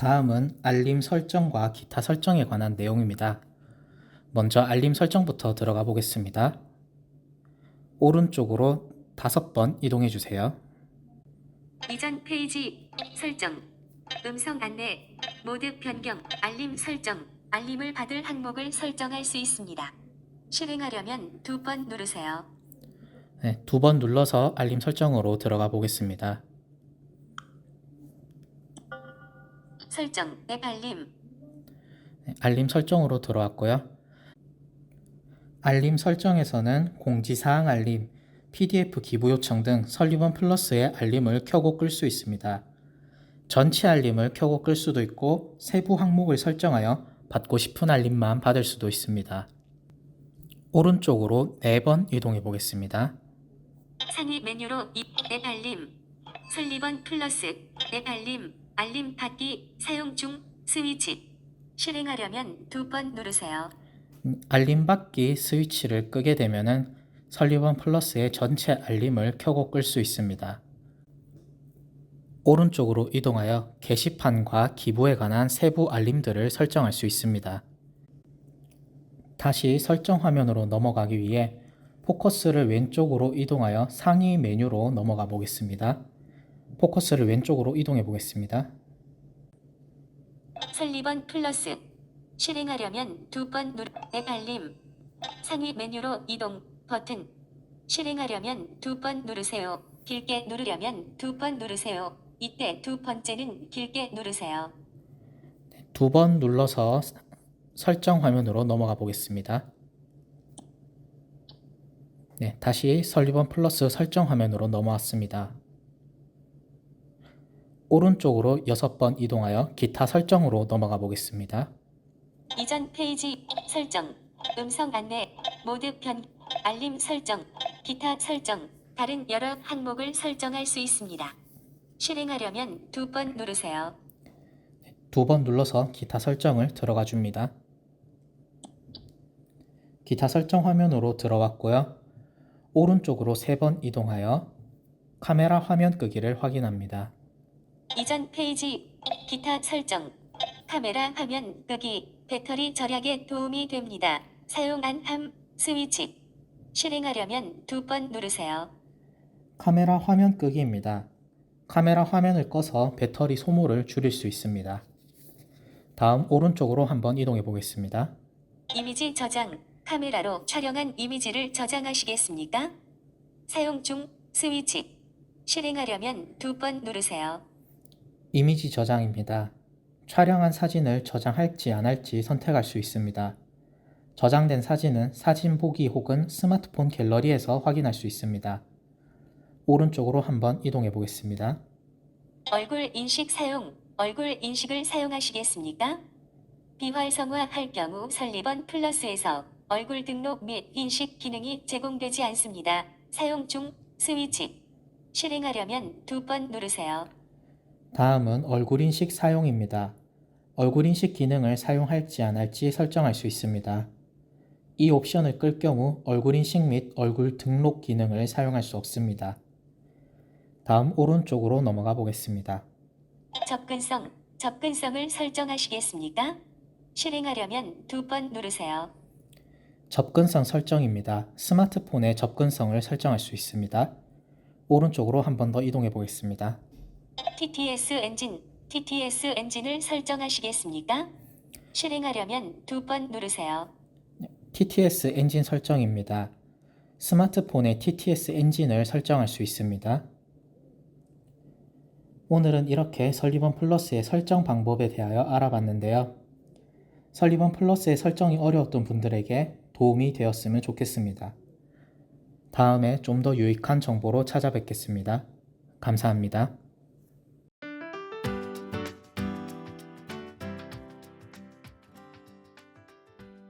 다음은 알림 설정과 기타 설정에 관한 내용입니다. 먼저 알림 설정부터 들어가 보겠습니다. 오른쪽으로 다섯 번 이동해 주세요. 이전 페이지 설정 음성 안내 모드 변경 알림 설정 알림을 받을 항목을 설정할 수 있습니다. 실행하려면 두 번 누르세요. 네, 두 번 눌러서 알림 설정으로 들어가 보겠습니다. 설정 앱 알림 네, 알림 설정으로 들어왔고요. 알림 설정에서는 공지사항 알림, PDF 기부 요청 등 설리번 플러스의 알림을 켜고 끌 수 있습니다. 전체 알림을 켜고 끌 수도 있고 세부 항목을 설정하여 받고 싶은 알림만 받을 수도 있습니다. 오른쪽으로 4번 이동해 보겠습니다. 상위 메뉴로 입, 앱 알림 설리번 플러스 앱 알림 알림 받기 사용 중 스위치 실행하려면 두 번 누르세요. 음, 알림 받기 스위치를 끄게 되면은 설리번 플러스의 전체 알림을 켜고 끌 수 있습니다. 오른쪽으로 이동하여 게시판과 기부에 관한 세부 알림들을 설정할 수 있습니다. 다시 설정 화면으로 넘어가기 위해 포커스를 왼쪽으로 이동하여 상위 메뉴로 넘어가 보겠습니다. 포커스를 왼쪽으로 이동해 보겠습니다. 설리번 플러스 실행하려면 두 번 누르 앱 알림 상위 메뉴로 이동 버튼 실행하려면 두 번 누르세요. 길게 누르려면 두 번 누르세요. 이때 두 번째는 길게 누르세요. 두번 눌러서 설정 화면으로 넘어가 보겠습니다. 네, 다시 설리번 플러스 설정 화면으로 넘어왔습니다. 오른쪽으로 6번 이동하여 기타 설정으로 넘어가 보겠습니다. 이전 페이지 설정 음성 안내 모드 변 알림 설정 기타 설정 다른 여러 항목을 설정할 수 있습니다. 실행하려면 두 번 누르세요. 두 번 눌러서 기타 설정을 들어가 줍니다. 기타 설정 화면으로 들어왔고요. 오른쪽으로 세 번 이동하여 카메라 화면 끄기를 확인합니다. 이전 페이지 기타 설정 카메라 화면 끄기 배터리 절약에 도움이 됩니다. 사용 안함 스위치 실행하려면 두 번 누르세요. 카메라 화면 끄기입니다. 카메라 화면을 꺼서 배터리 소모를 줄일 수 있습니다. 다음 오른쪽으로 한번 이동해 보겠습니다. 이미지 저장 카메라로 촬영한 이미지를 저장하시겠습니까? 사용 중 스위치 실행하려면 두 번 누르세요. 이미지 저장입니다. 촬영한 사진을 저장할지 안 할지 선택할 수 있습니다. 저장된 사진은 사진 보기 혹은 스마트폰 갤러리에서 확인할 수 있습니다. 오른쪽으로 한번 이동해 보겠습니다. 얼굴 인식 사용 얼굴 인식을 사용하시겠습니까? 비활성화 할 경우 설리번 플러스에서 얼굴 등록 및 인식 기능이 제공되지 않습니다. 사용 중 스위치 실행하려면 두 번 누르세요. 다음은 얼굴 인식 사용입니다. 얼굴 인식 기능을 사용할지 안 할지 설정할 수 있습니다. 이 옵션을 끌 경우 얼굴 인식 및 얼굴 등록 기능을 사용할 수 없습니다. 다음 오른쪽으로 넘어가 보겠습니다. 접근성 접근성을 설정하시겠습니까? 실행하려면 두 번 누르세요. 접근성 설정입니다. 스마트폰의 접근성을 설정할 수 있습니다. 오른쪽으로 한 번 더 이동해 보겠습니다. TTS 엔진 TTS 엔진을 설정하시겠습니까? 실행하려면 두 번 누르세요. TTS 엔진 설정입니다. 스마트폰의 TTS 엔진을 설정할 수 있습니다. 오늘은 이렇게 설리번 플러스의 설정 방법에 대하여 알아봤는데요. 설리번 플러스의 설정이 어려웠던 분들에게 도움이 되었으면 좋겠습니다. 다음에 좀 더 유익한 정보로 찾아뵙겠습니다. 감사합니다.